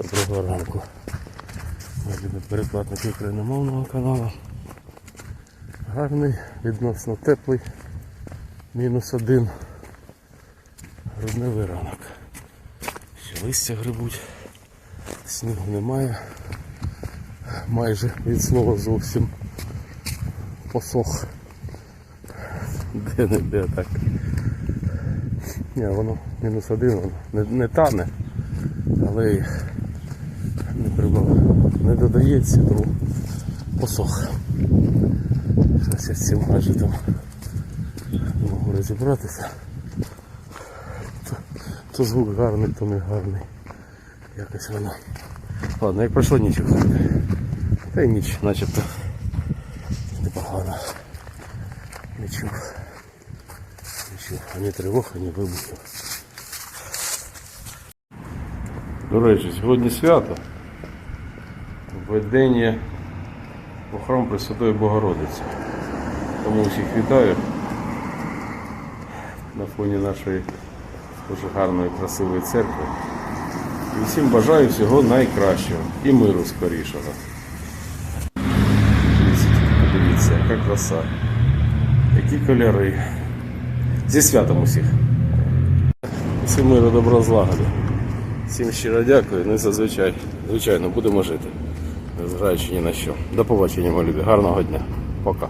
Доброго ранку. Любі перекладники україномовного каналу. Гарний, відносно теплий. Мінус один. Грудневий ранок. Ще листя грибуть. Снігу немає. Майже від слова зовсім посох. Де не де так. Ні, воно мінус один, воно не, не тане, але й не прибав, не додається, тому посох. Зараз я цим гаджетом не можу розібратися. То, то звук гарний, то не гарний. Якось воно. Ладно, як пройшло ніч. Та й ніч начебто непогано. Не чув. Ані тривог, ані вибухів. До речі, сьогодні свято. Введення у храм Пресвятої Богородиці. Тому всіх вітаю на фоні нашої дуже гарної, красивої церкви. І всім бажаю всього найкращого і миру скорішого. Дивіться, Подивіться, яка краса. Які кольори. Зі святом усіх. Всім миру, добро злагоди. Всім щиро дякую. Ну і зазвичай, звичайно, будемо жити. Незважаючи ні на що. До побачення, мої любі. Гарного дня. Пока.